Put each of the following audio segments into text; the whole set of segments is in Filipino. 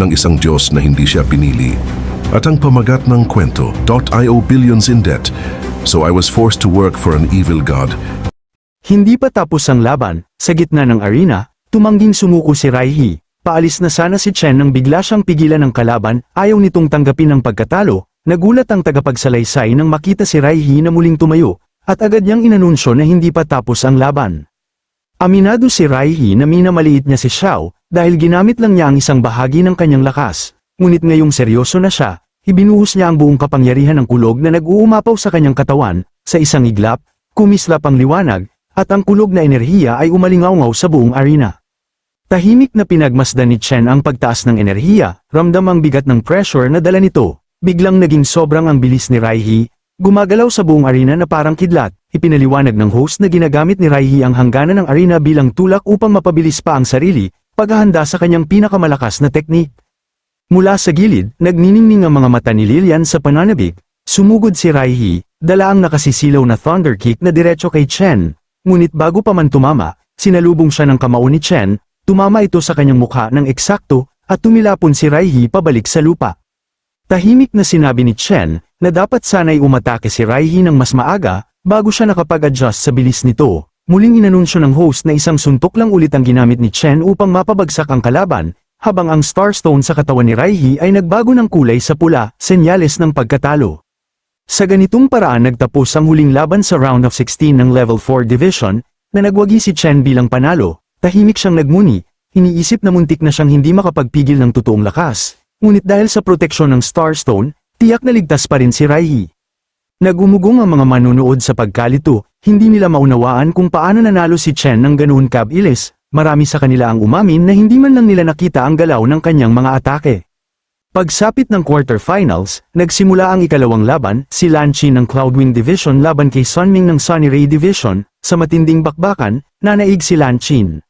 ng isang Diyos na hindi siya pinili. At ang pamagat ng kwento, I owe billions in debt, so I was forced to work for an evil God. Hindi pa tapos ang laban, sa gitna ng arena, tumangging sumuko si Raihi. Paalis na sana si Chen nang bigla siyang pigilan ng kalaban, ayaw nitong tanggapin ang pagkatalo, nagulat ang tagapagsalaysay nang makita si Raihi na muling tumayo, at agad niyang inanunsyo na hindi pa tapos ang laban. Aminado si Raihi na minamaliit niya si Xiao, dahil ginamit lang niya ang isang bahagi ng kanyang lakas, ngunit ngayong seryoso na siya, ibinuhos niya ang buong kapangyarihan ng kulog na nag-uumapaw sa kanyang katawan, sa isang iglap, kumislap ang liwanag, at ang kulog na enerhiya ay umalingaw sa buong arena. Tahimik na pinagmasdan ni Chen ang pagtaas ng enerhiya, ramdam ang bigat ng pressure na dala nito. Biglang naging sobrang ang bilis ni Raihi, gumagalaw sa buong arena na parang kidlat. Ipinaliwanag ng host na ginagamit ni Raihi ang hangganan ng arena bilang tulak upang mapabilis pa ang sarili, paghahanda sa kanyang pinakamalakas na teknik. Mula sa gilid, nagniningning ang mga mata ni Lilian sa pananabik, sumugod si Raihi, dala ang nakasisilaw na thunder kick na diretso kay Chen. Ngunit bago pa man tumama, sinalubong siya ng kamao ni Chen, Tumama ito sa kanyang mukha ng eksakto, at tumilapon si Raihi pabalik sa lupa. Tahimik na sinabi ni Chen, na dapat sana'y umatake si Raihi ng mas maaga, bago siya nakapag-adjust sa bilis nito. Muling inanunsyo ng host na isang suntok lang ulit ang ginamit ni Chen upang mapabagsak ang kalaban, habang ang Starstone sa katawan ni Raihi ay nagbago ng kulay sa pula, senyales ng pagkatalo. Sa ganitong paraan nagtapos ang huling laban sa round of 16 ng level 4 division, na nagwagi si Chen bilang panalo, Tahimik siyang nagmuni, iniisip na muntik na siyang hindi makapagpigil ng totoong lakas. Ngunit dahil sa proteksyon ng Starstone, tiyak na ligtas pa rin si Raihi. Nagumugong ang mga manunood sa pagkalito, hindi nila maunawaan kung paano nanalo si Chen ng ganoon kabilis, marami sa kanila ang umamin na hindi man lang nila nakita ang galaw ng kanyang mga atake. Pagsapit ng quarterfinals, nagsimula ang ikalawang laban, si Lanchi ng Cloudwing Division laban kay Sunming ng Sunny Ray Division, sa matinding bakbakan, nanaig si Lanchin.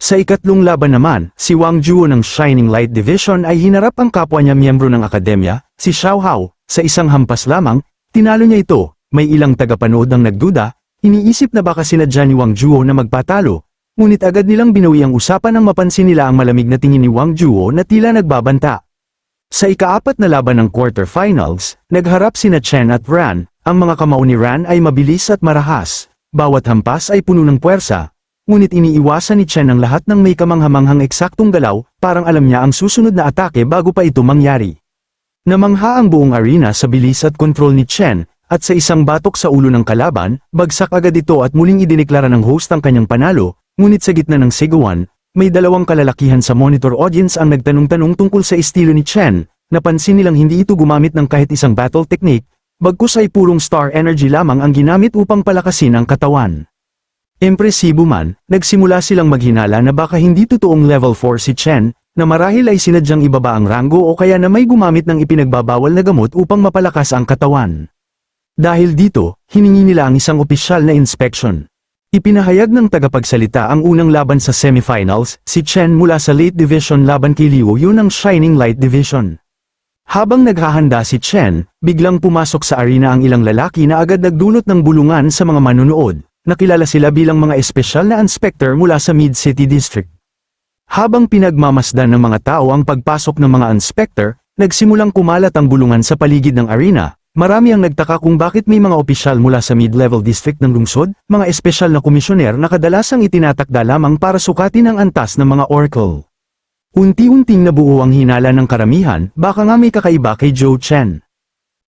Sa ikatlong laban naman, si Wang Juo ng Shining Light Division ay hinarap ang kapwa niya miyembro ng akademya, si Xiao Hao, sa isang hampas lamang, tinalo niya ito, may ilang tagapanood ang nagduda, iniisip na baka sinadya ni Wang Juo na magpatalo, ngunit agad nilang binawi ang usapan nang mapansin nila ang malamig na tingin ni Wang Juo na tila nagbabanta. Sa ikaapat na laban ng quarterfinals, nagharap sina Chen at Ran, ang mga kamao ni Ran ay mabilis at marahas, bawat hampas ay puno ng puwersa, Ngunit iniiwasan ni Chen ang lahat ng may kamanghamanghang eksaktong galaw, parang alam niya ang susunod na atake bago pa ito mangyari. Namangha ang buong arena sa bilis at kontrol ni Chen, at sa isang batok sa ulo ng kalaban, bagsak agad ito at muling idineklara ng host ang kanyang panalo, ngunit sa gitna ng sigawan, may dalawang kalalakihan sa monitor audience ang nagtanong-tanong tungkol sa estilo ni Chen, napansin nilang hindi ito gumamit ng kahit isang battle technique, bagkus ay purong star energy lamang ang ginamit upang palakasin ang katawan. Impresibo man, nagsimula silang maghinala na baka hindi totoong level 4 si Chen, na marahil ay sinadyang ibaba ang ranggo o kaya na may gumamit ng ipinagbabawal na gamot upang mapalakas ang katawan. Dahil dito, hiningi nila ang isang opisyal na inspection. Ipinahayag ng tagapagsalita ang unang laban sa semifinals, si Chen mula sa late division laban kay Liu Yu ng Shining Light Division. Habang naghahanda si Chen, biglang pumasok sa arena ang ilang lalaki na agad nagdulot ng bulungan sa mga manunood. Nakilala sila bilang mga espesyal na inspector mula sa Mid-City District. Habang pinagmamasdan ng mga tao ang pagpasok ng mga inspector, nagsimulang kumalat ang bulungan sa paligid ng arena. Marami ang nagtaka kung bakit may mga opisyal mula sa mid-level district ng lungsod, mga espesyal na komisyoner na kadalasang itinatakda lamang para sukatin ang antas ng mga oracle. Unti-unting nabuo ang hinala ng karamihan, baka nga may kakaiba kay Joe Chen.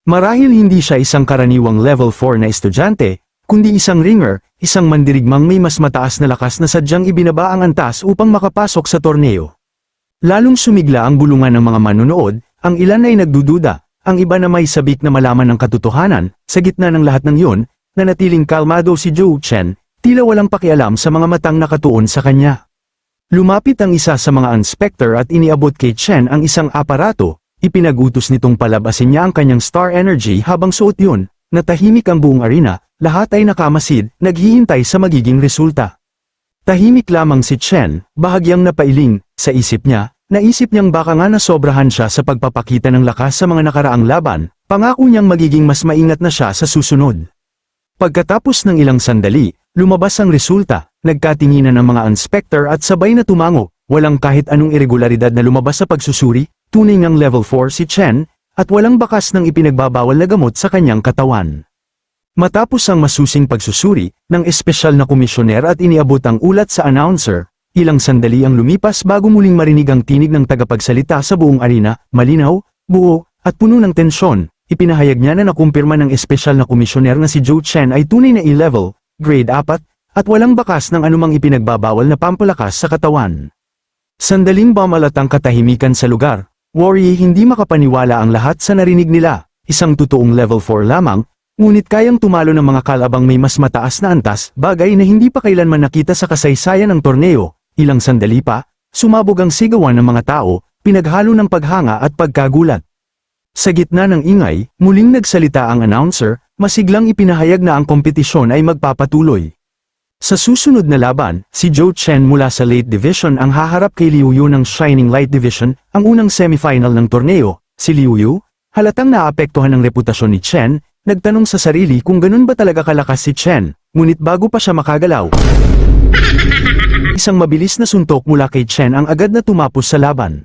Marahil hindi siya isang karaniwang level 4 na estudyante, kundi isang ringer, isang mandirigmang may mas mataas na lakas na sadyang ibinaba ang antas upang makapasok sa torneo. Lalong sumigla ang bulungan ng mga manunood, ang ilan ay nagdududa, ang iba na may sabik na malaman ng katotohanan, sa gitna ng lahat ng yun, nanatiling kalmado si Joe Chen, tila walang pakialam sa mga matang nakatuon sa kanya. Lumapit ang isa sa mga inspector at iniabot kay Chen ang isang aparato, ipinagutos nitong palabasin niya ang kanyang star energy habang suot yun, natahimik ang buong arena, lahat ay nakamasid, naghihintay sa magiging resulta. Tahimik lamang si Chen, bahagyang napailing, sa isip niya, naisip niyang baka nga nasobrahan siya sa pagpapakita ng lakas sa mga nakaraang laban, pangako niyang magiging mas maingat na siya sa susunod. Pagkatapos ng ilang sandali, lumabas ang resulta, nagkatinginan ng mga inspector at sabay na tumango, walang kahit anong irregularidad na lumabas sa pagsusuri, tunay ngang level 4 si Chen, at walang bakas ng ipinagbabawal na gamot sa kanyang katawan. Matapos ang masusing pagsusuri, ng espesyal na komisyoner at iniabot ang ulat sa announcer, ilang sandali ang lumipas bago muling marinig ang tinig ng tagapagsalita sa buong arena, malinaw, buo, at puno ng tensyon, ipinahayag niya na nakumpirma ng espesyal na komisyoner na si Joe Chen ay tunay na E-level, grade 4, at walang bakas ng anumang ipinagbabawal na pampalakas sa katawan. Sandaling bumalat ang katahimikan sa lugar, worry hindi makapaniwala ang lahat sa narinig nila, isang totoong level 4 lamang, ngunit kayang tumalo ng mga kalabang may mas mataas na antas, bagay na hindi pa kailanman nakita sa kasaysayan ng torneo, ilang sandali pa, sumabog ang sigawan ng mga tao, pinaghalo ng paghanga at pagkagulat. Sa gitna ng ingay, muling nagsalita ang announcer, masiglang ipinahayag na ang kompetisyon ay magpapatuloy. Sa susunod na laban, si Joe Chen mula sa Late Division ang haharap kay Liu Yu ng Shining Light Division, ang unang semifinal ng torneo. Si Liu Yu, halatang naapektuhan ng reputasyon ni Chen, nagtanong sa sarili kung ganun ba talaga kalakas si Chen, ngunit bago pa siya makagalaw. Isang mabilis na suntok mula kay Chen ang agad na tumapos sa laban.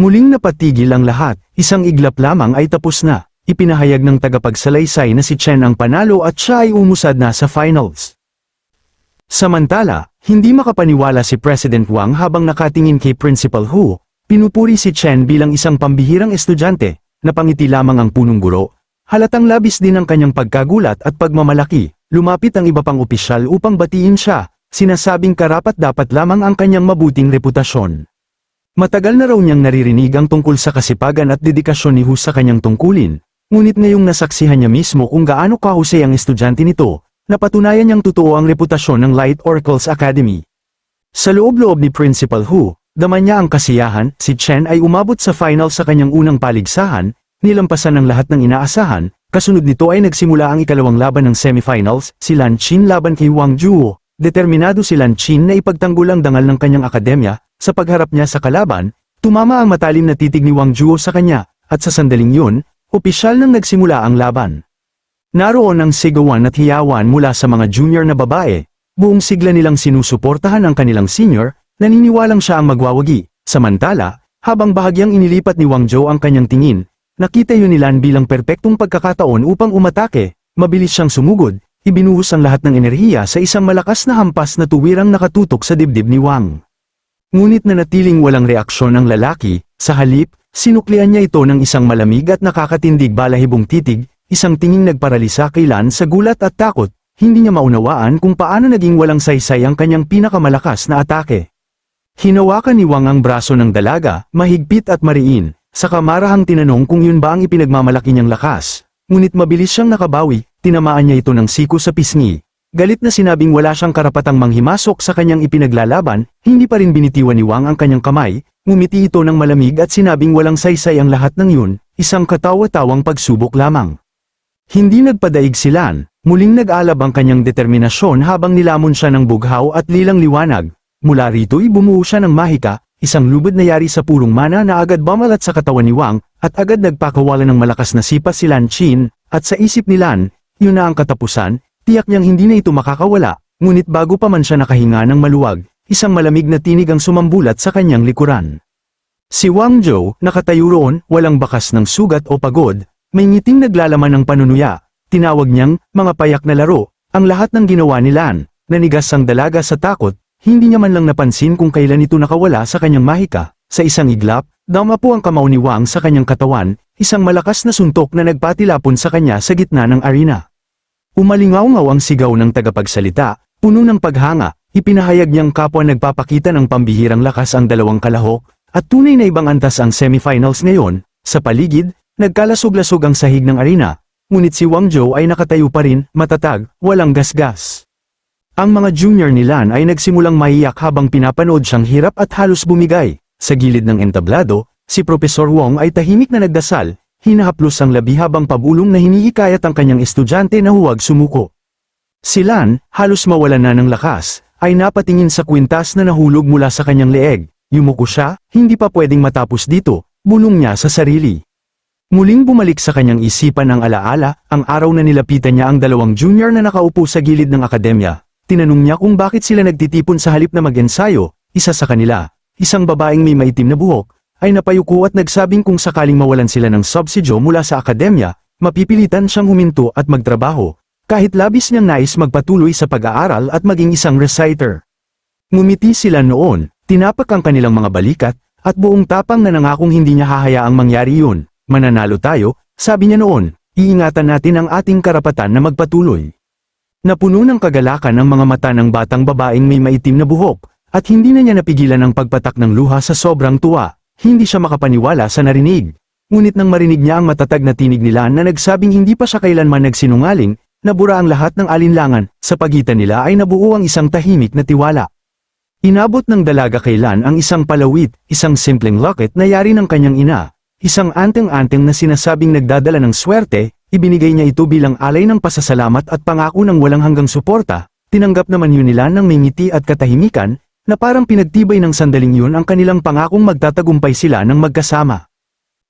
Muling napatigil ang lahat, isang iglap lamang ay tapos na. Ipinahayag ng tagapagsalaysay na si Chen ang panalo at siya ay umusad na sa finals. Samantala, hindi makapaniwala si President Wang habang nakatingin kay Principal Hu, pinupuri si Chen bilang isang pambihirang estudyante, napangiti lamang ang punong guro, halatang labis din ang kanyang pagkagulat at pagmamalaki, lumapit ang iba pang opisyal upang batiin siya, sinasabing karapat dapat lamang ang kanyang mabuting reputasyon. Matagal na raw niyang naririnig ang tungkol sa kasipagan at dedikasyon ni Hu sa kanyang tungkulin, ngunit ngayong nasaksihan niya mismo kung gaano kahusay ang estudyante nito, napatunayan niyang totoo ang reputasyon ng Light Oracles Academy. Sa loob-loob ni Principal Hu, dama niya ang kasiyahan, si Chen ay umabot sa final sa kanyang unang paligsahan, nilampasan ng lahat ng inaasahan, kasunod nito ay nagsimula ang ikalawang laban ng semifinals, si Lan Chin laban kay Wang Juo. Determinado si Lan Chin na ipagtanggol ang dangal ng kanyang akademya, sa pagharap niya sa kalaban, tumama ang matalim na titig ni Wang Juo sa kanya, at sa sandaling yun, opisyal nang nagsimula ang laban. Naroon ang sigawan at hiyawan mula sa mga junior na babae, buong sigla nilang sinusuportahan ang kanilang senior, naniniwalang siya ang magwawagi. Samantala, habang bahagyang inilipat ni Wang Zhou ang kanyang tingin, nakita yun nilan bilang perpektong pagkakataon upang umatake, mabilis siyang sumugod, ibinuhos ang lahat ng enerhiya sa isang malakas na hampas na tuwirang nakatutok sa dibdib ni Wang. Ngunit nanatiling walang reaksyon ang lalaki, sa halip, sinuklian niya ito ng isang malamig at nakakatindig balahibong titig, isang tinging nagparalisa kay Lan sa gulat at takot, hindi niya maunawaan kung paano naging walang saysay ang kanyang pinakamalakas na atake. Hinawakan ni Wang ang braso ng dalaga, mahigpit at mariin, sa kamarahang tinanong kung yun ba ang ipinagmamalaki niyang lakas, ngunit mabilis siyang nakabawi, tinamaan niya ito ng siko sa pisngi. Galit na sinabing wala siyang karapatang manghimasok sa kanyang ipinaglalaban, hindi pa rin binitiwan ni Wang ang kanyang kamay, ngumiti ito ng malamig at sinabing walang saysay ang lahat ng yun, isang katawa-tawang pagsubok lamang. Hindi nagpadaig si Lan, muling nag-alab ang kanyang determinasyon habang nilamon siya ng bughaw at lilang liwanag. Mula rito'y bumuo siya ng mahika, isang lubid na yari sa purong mana na agad bumalat sa katawan ni Wang, at agad nagpakawala ng malakas na sipa si Lan Chin, at sa isip ni Lan, yun na ang katapusan, tiyak niyang hindi na ito makakawala, ngunit bago pa man siya nakahinga ng maluwag, isang malamig na tinig ang sumambulat sa kanyang likuran. Si Wang Zhou, nakatayo roon, walang bakas ng sugat o pagod, may ngiting naglalaman ng panunuya, tinawag niyang, mga payak na laro, ang lahat ng ginawa ni Lan, nanigas ang dalaga sa takot, hindi niya man lang napansin kung kailan ito nakawala sa kanyang mahika, sa isang iglap, dama po ang kamao ni Wang sa kanyang katawan, isang malakas na suntok na nagpatilapon sa kanya sa gitna ng arena. Umalingaw-ngaw ang sigaw ng tagapagsalita, puno ng paghanga, ipinahayag niyang kapwa nagpapakita ng pambihirang lakas ang dalawang kalahok, at tunay na ibang antas ang semifinals ngayon, sa paligid, nagkalasog-lasog ang sahig ng arena, ngunit si Wang Zhou ay nakatayo pa rin, matatag, walang gasgas. Ang mga junior ni Lan ay nagsimulang maiyak habang pinapanood siyang hirap at halos bumigay. Sa gilid ng entablado, si Profesor Wong ay tahimik na nagdasal, hinahaplos ang labi habang pabulong na hinihikayat ang kanyang estudyante na huwag sumuko. Si Lan, halos mawalan na ng lakas, ay napatingin sa kwintas na nahulog mula sa kanyang leeg. Yumuko siya, hindi pa pwedeng matapos dito, bulong niya sa sarili. Muling bumalik sa kanyang isipan ang alaala, ang araw na nilapitan niya ang dalawang junior na nakaupo sa gilid ng akademya. Tinanong niya kung bakit sila nagtitipon sa halip na mag-ensayo, isa sa kanila, isang babaeng may maitim na buhok, ay napayuko at nagsabing kung sakaling mawalan sila ng subsidyo mula sa akademya, mapipilitan siyang huminto at magtrabaho, kahit labis niyang nais magpatuloy sa pag-aaral at maging isang reciter. Ngumiti sila noon, tinapak ang kanilang mga balikat, at buong tapang na nangakong hindi niya hahayaang mangyari yun, mananalo tayo, sabi niya noon, iingatan natin ang ating karapatan na magpatuloy. Napuno ng kagalakan ang mga mata ng batang babaeng may maitim na buhok, at hindi na niya napigilan ang pagpatak ng luha sa sobrang tuwa, hindi siya makapaniwala sa narinig. Ngunit nang marinig niya ang matatag na tinig nila na nagsabing hindi pa siya kailanman nagsinungaling, nabura ang lahat ng alinlangan, sa pagitan nila ay nabuo ang isang tahimik na tiwala. Inabot ng dalaga kay Lan ang isang palawit, isang simpleng locket na yari ng kanyang ina, isang anteng-anteng na sinasabing nagdadala ng swerte, ibinigay niya ito bilang alay ng pasasalamat at pangako ng walang hanggang suporta, tinanggap naman yun nila ng may ngiti at katahimikan, na parang pinagtibay ng sandaling yun ang kanilang pangakong magtatagumpay sila ng magkasama.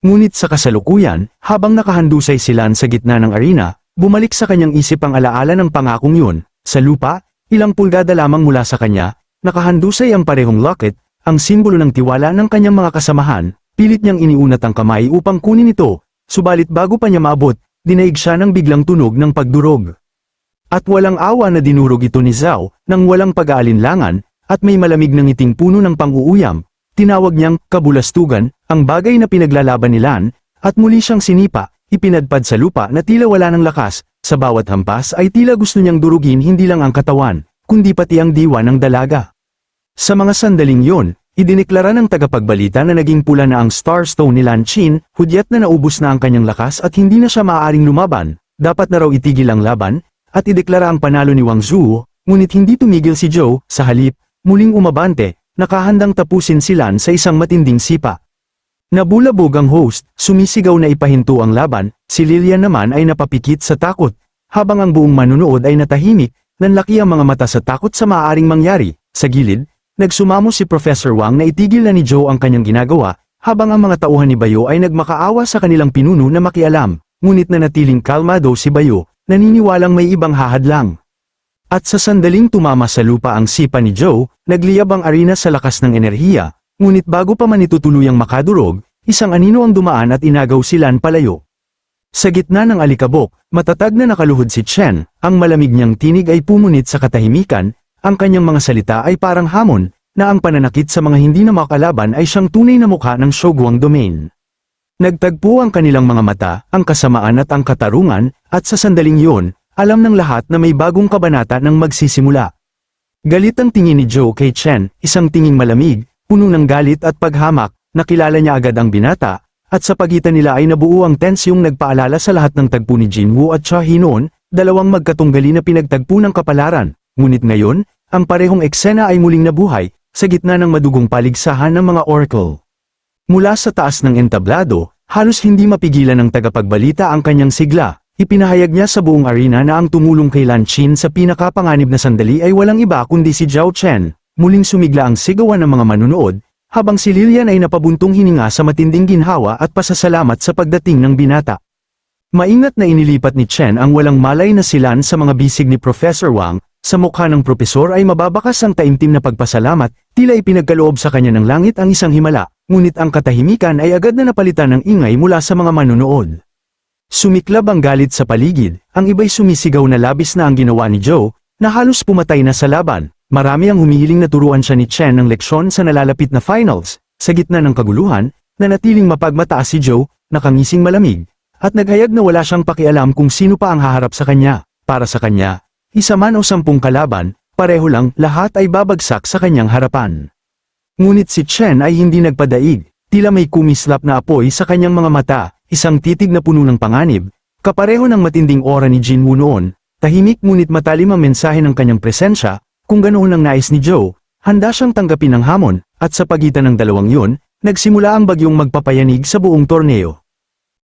Ngunit sa kasalukuyan, habang nakahandusay sila sa gitna ng arena, bumalik sa kanyang isip ang alaala ng pangakong yun, sa lupa, ilang pulgada lamang mula sa kanya, nakahandusay ang parehong locket, ang simbolo ng tiwala ng kanyang mga kasamahan, pilit niyang iniunat ang kamay upang kunin ito, subalit bago pa niya maabot, dinaig siya ng biglang tunog ng pagdurog. At walang awa na dinurog ito ni Zhao, nang walang pag-aalinlangan, at may malamig ng ngiting puno ng pang-uuyam, tinawag niyang kabulastugan, ang bagay na pinaglalaban ni Lan, at muli siyang sinipa, ipinadpad sa lupa na tila wala ng lakas, sa bawat hampas ay tila gusto niyang durugin hindi lang ang katawan, kundi pati ang diwa ng dalaga. Sa mga sandaling yon, idineklara ng tagapagbalita na naging pula na ang Starstone ni Lan Chin, hudyat na naubos na ang kanyang lakas at hindi na siya maaaring lumaban, dapat na raw itigil ang laban, at ideklara ang panalo ni Wang Zhuo, ngunit hindi tumigil si Zhou, sa halip, muling umabante, nakahandang tapusin si Lan sa isang matinding sipa. Nabulabog ang host, sumisigaw na ipahinto ang laban, si Lilian naman ay napapikit sa takot, habang ang buong manunood ay natahimik, nanlaki ang mga mata sa takot sa maaaring mangyari, sa gilid, nagsumamo si Professor Wang na itigil na ni Joe ang kanyang ginagawa, habang ang mga tauhan ni Bayo ay nagmakaawa sa kanilang pinuno na makialam, ngunit nanatiling kalmado si Bayo, naniniwalang may ibang hahadlang. At sa sandaling tumama sa lupa ang sipa ni Joe, nagliyab ang arena sa lakas ng enerhiya, ngunit bago pa man ito tuluyang makadurog, isang anino ang dumaan at inagaw silan palayo. Sa gitna ng alikabok, matatag na nakaluhod si Chen, ang malamig niyang tinig ay pumunit sa katahimikan, ang kanyang mga salita ay parang hamon, na ang pananakit sa mga hindi na makalaban ay siyang tunay na mukha ng Shoguang domain. Nagtagpo ang kanilang mga mata, ang kasamaan at ang katarungan, at sa sandaling yun, alam ng lahat na may bagong kabanata ng magsisimula. Galit ang tingin ni Joe kay Chen, isang tinging malamig, puno ng galit at paghamak, nakilala niya agad ang binata, at sa pagitan nila ay nabuo ang tensyong nagpaalala sa lahat ng tagpo ni Jinwoo at Cha Hinon, dalawang magkatunggali na pinagtagpo ng kapalaran, ngunit ngayon, ang parehong eksena ay muling nabuhay, sa gitna ng madugong paligsahan ng mga oracle. Mula sa taas ng entablado, halos hindi mapigilan ng tagapagbalita ang kanyang sigla, ipinahayag niya sa buong arena na ang tumulong kay Lan Chin sa pinakapanganib na sandali ay walang iba kundi si Zhao Chen, muling sumigla ang sigawan ng mga manunood, habang si Lilian ay napabuntong hininga sa matinding ginhawa at pasasalamat sa pagdating ng binata. Maingat na inilipat ni Chen ang walang malay na silan sa mga bisig ni Professor Wang, sa mukha ng propesor ay mababakas ang taimtim na pagpasalamat, tila ipinagkaloob sa kanya ng langit ang isang himala, ngunit ang katahimikan ay agad na napalitan ng ingay mula sa mga manonood. Sumiklab ang galit sa paligid, ang iba'y sumisigaw na labis na ang ginawa ni Joe, na halos pumatay na sa laban. Marami ang humihiling na turuan siya ni Chen ng leksyon sa nalalapit na finals. Sa gitna ng kaguluhan, nanatiling mapagmataas si Joe, nakangising malamig, at naghayag na wala siyang pakialam kung sino pa ang haharap sa kanya. Para sa kanya, isa man o sampung kalaban, pareho lang, lahat ay babagsak sa kanyang harapan. Ngunit si Chen ay hindi nagpadaig, tila may kumislap na apoy sa kanyang mga mata, isang titig na puno ng panganib, kapareho ng matinding aura ni Jin Woo noon, tahimik ngunit matalim ang mensahe ng kanyang presensya, kung ganoon ang nais ni Joe, handa siyang tanggapin ang hamon, at sa pagitan ng dalawang yun, nagsimula ang bagyong magpapayanig sa buong torneo.